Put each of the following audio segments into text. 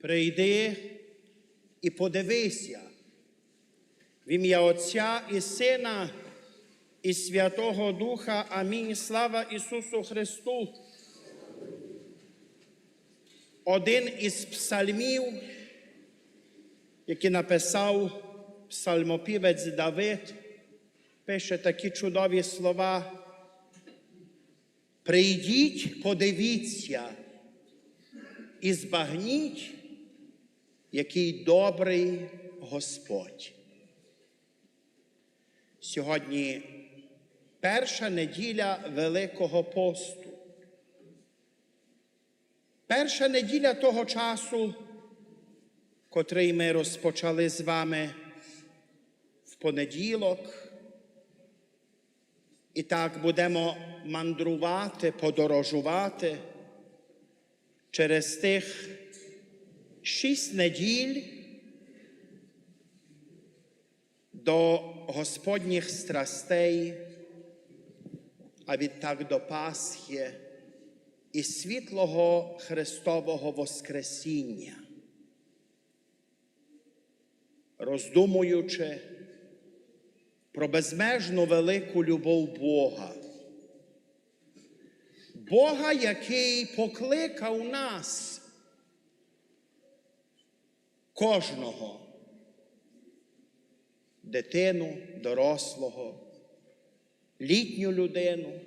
Прийди і подивися в ім'я Отця і Сина і Святого Духа. Амінь. Слава Ісусу Христу. Один із псальмів, який написав псалмопівець Давид, пише такі чудові слова. Прийдіть, подивіться і збагніть, який добрий Господь. Сьогодні перша неділя Великого посту. Перша неділя того часу, котрий ми розпочали з вами в понеділок. І так будемо мандрувати, подорожувати через тих шість неділь до Господніх страстей, а відтак до Пасхи і світлого Христового Воскресіння. Роздумуючи про безмежну велику любов Бога. Бога, який покликав нас, кожного, дитину, дорослого, літню людину,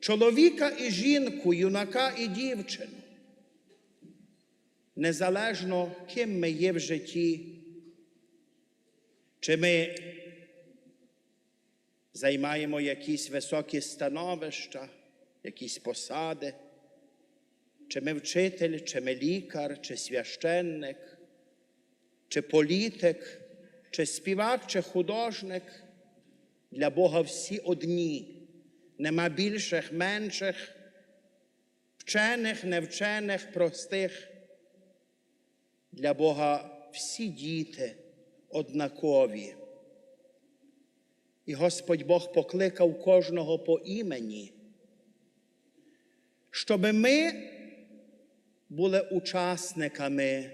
чоловіка і жінку, юнака і дівчину, незалежно ким ми є в житті, чи ми займаємо якісь високі становища, якісь посади, чи ми вчитель, чи ми лікар, чи священник, чи політик, чи співак, чи художник. Для Бога всі одні, нема більших, менших, вчених, невчених, простих. Для Бога всі діти однакові. І Господь Бог покликав кожного по імені, щоб ми були учасниками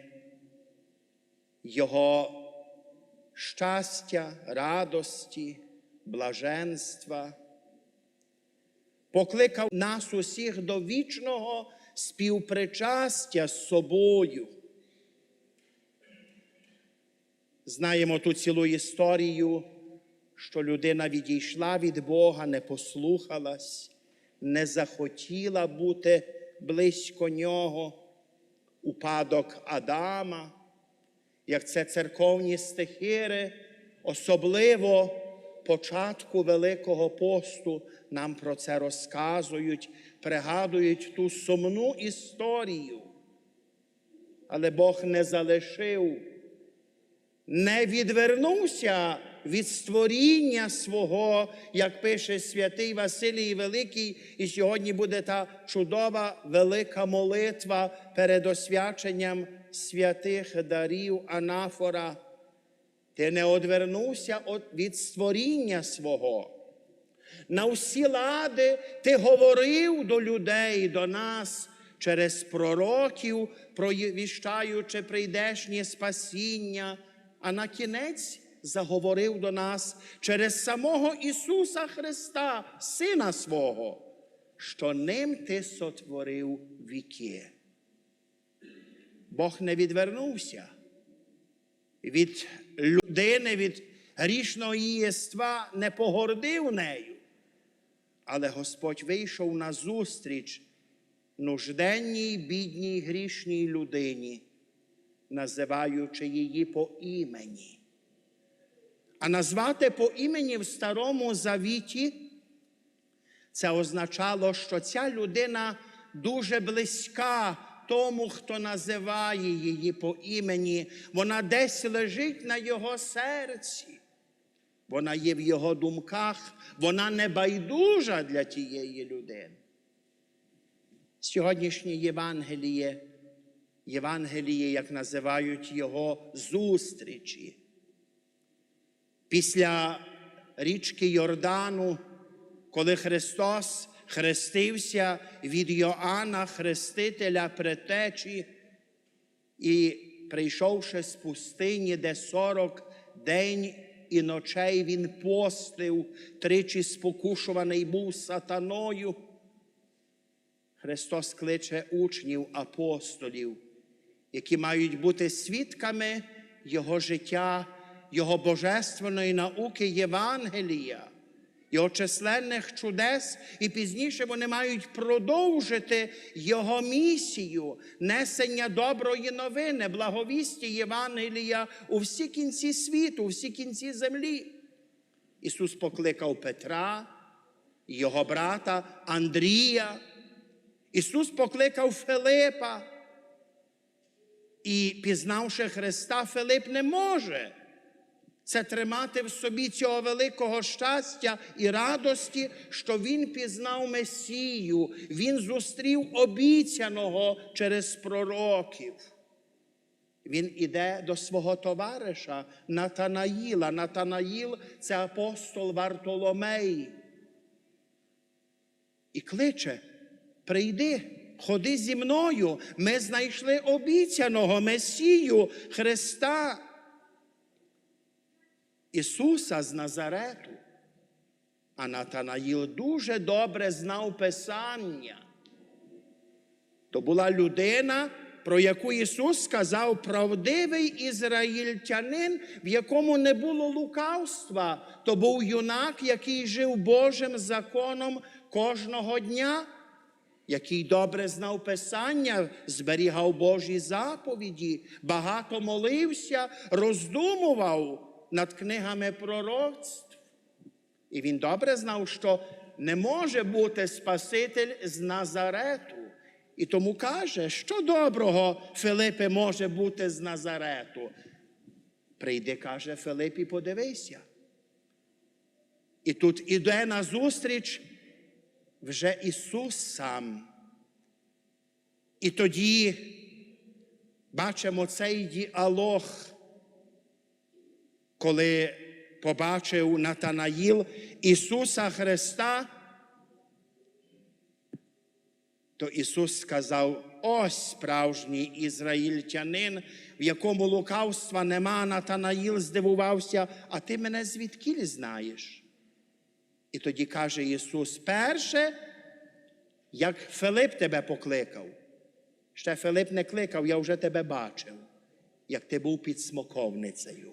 Його щастя, радості, блаженства, покликав нас усіх до вічного співпричастя з собою. Знаємо ту цілу історію що людина відійшла від Бога, не послухалась, не захотіла бути близько нього, упадок Адама, як це церковні стихири, особливо початку Великого посту нам про це розказують, пригадують ту сумну історію. Але Бог не залишив, не відвернувся від створіння свого, як пише святий Василій Великий, і сьогодні буде та чудова велика молитва перед освяченням святих дарів Анафора. Ти не одвернувся від створіння свого. На всі лади ти говорив до людей, до нас через пророків, провіщаючи прийдешнє спасіння, а на кінець заговорив до нас через самого Ісуса Христа, Сина свого, що ним ти сотворив віки. Бог не відвернувся від людини, від грішного єства, не погордив нею. Але Господь вийшов на зустріч нужденній, бідній, грішній людині, називаючи її по імені. А назвати по імені в Старому Завіті, це означало, що ця людина дуже близька тому, хто називає її по імені. Вона десь лежить на його серці. Вона є в його думках, вона не байдужа для тієї людини. Сьогоднішнє Євангеліє, Євангеліє, як називають його зустрічі. Після річки Йордану, коли Христос хрестився від Йоанна Хрестителя Претечі, І прийшовши з пустині, де сорок день і ночей він постив, тричі спокушуваний був сатаною. Христос кличе учнів, апостолів, які мають бути свідками Його життя, Його божественної науки Євангелія, Його численних чудес, і пізніше вони мають продовжити Його місію, несення доброї новини, благовісті Євангелія у всі кінці світу, у всі кінці землі. Ісус покликав Петра, його брата Андрія. Ісус покликав Филипа. І пізнавши Христа, Филип не може це тримати в собі цього великого щастя і радості, що він пізнав Месію, він зустрів обіцяного через пророків. Він іде до свого товариша Натанаїла. Натанаїл це апостол Вартоломей. І кличе: прийди, ходи зі мною. Ми знайшли обіцяного Месію Христа. Ісуса з Назарету. А Натанаїл дуже добре знав Писання. То була людина, про яку Ісус сказав, правдивий ізраїльтянин, в якому не було лукавства. То був юнак, який жив Божим законом кожного дня, який добре знав Писання, зберігав Божі заповіді, багато молився, роздумував над книгами пророцтв. І він добре знав, що не може бути Спаситель з Назарету. І тому каже, що доброго Филипе може бути з Назарету. Прийди, каже Филип, і подивися. І тут іде на зустріч вже Ісус сам. І тоді бачимо цей діалог, коли побачив Натанаїл Ісуса Христа, то Ісус сказав: ось справжній ізраїльтянин, в якому лукавства нема, Натанаїл здивувався, а ти мене звідкіль знаєш? І тоді каже Ісус: перше, як Филип тебе покликав. Ще Филип не кликав, я вже тебе бачив, як ти був під смоковницею.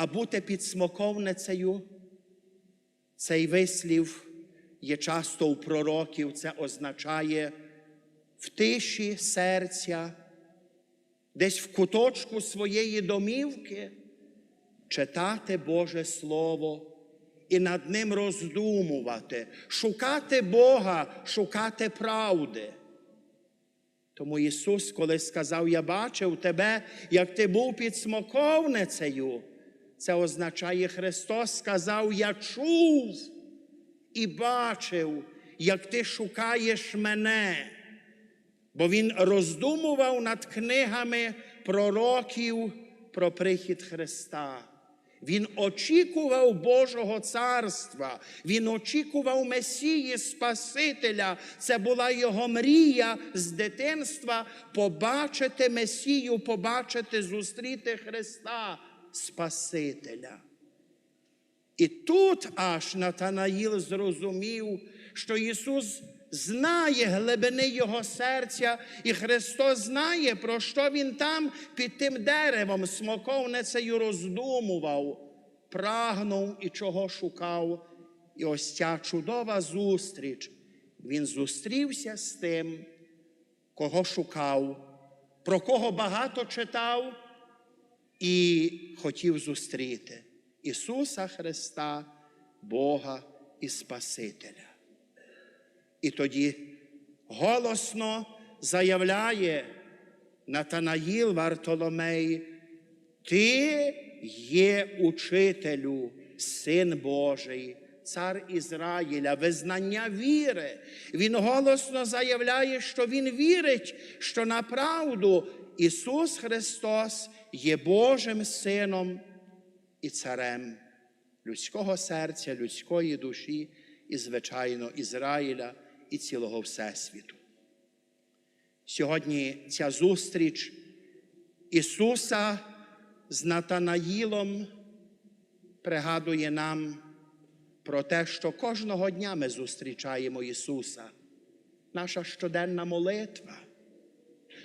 А бути під смоковницею, цей вислів є часто у пророків, це означає в тиші серця, десь в куточку своєї домівки читати Боже Слово і над ним роздумувати, шукати Бога, шукати правди. Тому Ісус, коли сказав, я бачив тебе, як ти був під смоковницею, це означає, Христос сказав, я чув і бачив, як ти шукаєш мене. Бо Він роздумував над книгами пророків про прихід Христа. Він очікував Божого царства, він очікував Месії Спасителя. Це була його мрія з дитинства побачити Месію, побачити, зустріти Христа Спасителя. І тут аж Натанаїл зрозумів, що Ісус знає глибини Його серця, і Христос знає, про що Він там під тим деревом смоковницею роздумував, прагнув і чого шукав. І ось ця чудова зустріч. Він зустрівся з тим, кого шукав, про кого багато читав і хотів зустріти. Ісуса Христа, Бога і Спасителя. І тоді голосно заявляє Натанаїл Вартоломей, Ти є учителю, Син Божий, Цар Ізраїля, визнання віри. Він голосно заявляє, що Він вірить, що направду Ісус Христос є Божим Сином і царем людського серця, людської душі і, звичайно, Ізраїля і цілого Всесвіту. Сьогодні ця зустріч Ісуса з Натанаїлом пригадує нам про те, що кожного дня ми зустрічаємо Ісуса, наша щоденна молитва.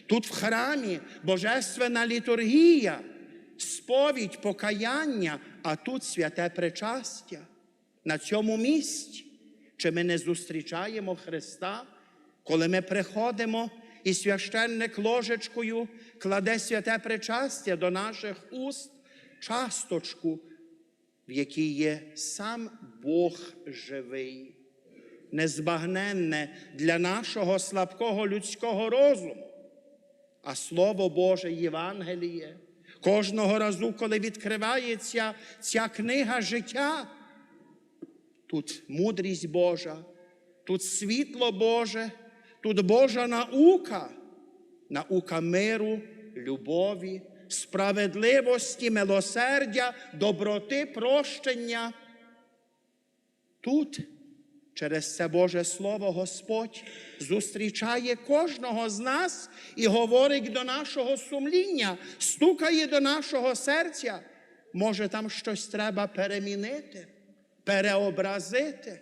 Тут в храмі Божественна літургія, сповідь, покаяння, а тут святе причастя. На цьому місці. Чи ми не зустрічаємо Христа, коли ми приходимо і священник ложечкою кладе святе причастя до наших уст, часточку, в якій є сам Бог живий, незбагненне для нашого слабкого людського розуму. А Слово Боже Євангеліє кожного разу, коли відкривається ця книга життя, тут мудрість Божа, тут світло Боже, тут Божа наука, наука миру, любові, справедливості, милосердя, доброти, прощення. Тут через це Боже Слово Господь зустрічає кожного з нас і говорить до нашого сумління, стукає до нашого серця. Може, там щось треба перемінити, переобразити.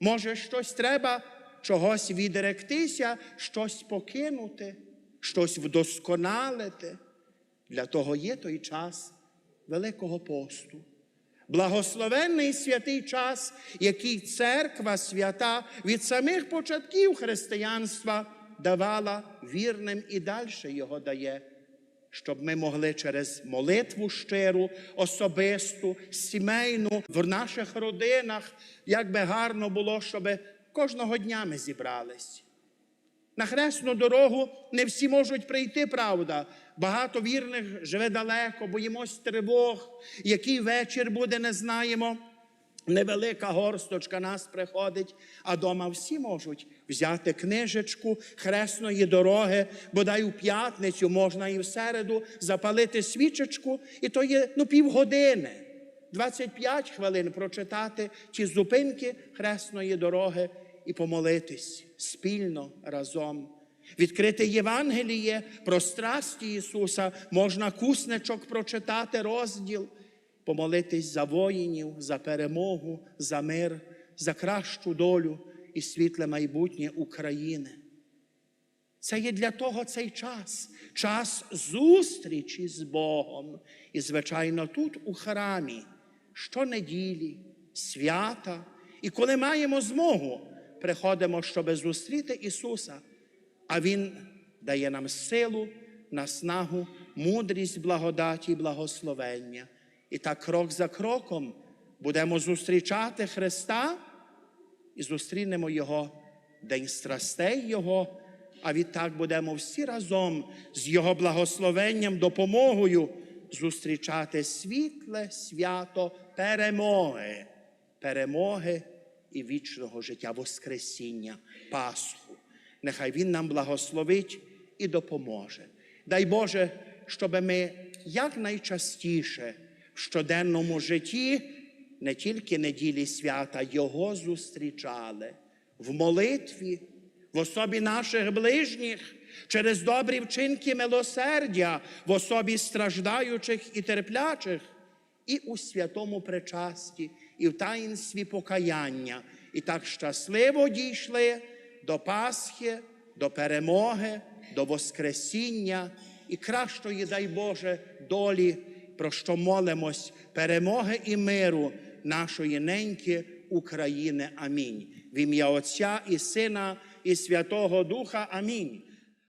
Може, щось треба чогось відректися, щось покинути, щось вдосконалити. Для того є той час Великого посту. Благословенний святий час, який церква свята від самих початків християнства давала вірним і далі його дає, щоб ми могли через молитву щиру, особисту, сімейну в наших родинах, як би гарно було, щоб кожного дня ми зібрались. На хресну дорогу не всі можуть прийти, правда. Багато вірних живе далеко, боїмось тривог. Який вечір буде, не знаємо. Невелика горсточка нас приходить, а дома всі можуть взяти книжечку хресної дороги, бодай у п'ятницю можна і в середу запалити свічечку, і то є ну, півгодини, 25 хвилин прочитати ті зупинки хресної дороги і помолитись спільно разом. Відкрити Євангеліє про страсті Ісуса, можна куснечок прочитати розділ, помолитись за воїнів, за перемогу, за мир, за кращу долю і світле майбутнє України. Це є для того цей час, час зустрічі з Богом. І, звичайно, тут у храмі щонеділі, свята, і коли маємо змогу, приходимо, щоб зустріти Ісуса, а Він дає нам силу, наснагу, мудрість, благодаті і благословення. І так крок за кроком будемо зустрічати Христа і зустрінемо Його День страстей Його, а відтак будемо всі разом з Його благословенням, допомогою зустрічати світле свято перемоги, перемоги і вічного життя, Воскресіння, Пасху. Нехай Він нам благословить і допоможе. Дай Боже, щоб ми якнайчастіше в щоденному житті не тільки неділі свята Його зустрічали в молитві, в особі наших ближніх, через добрі вчинки милосердя, в особі страждаючих і терплячих, і у святому причасті, і в таїнстві покаяння, і так щасливо дійшли до Пасхи, до перемоги, до Воскресіння і кращої, дай Боже, долі, про що молимось, перемоги і миру нашої неньки України. Амінь. В ім'я Отця і Сина, і Святого Духа. Амінь.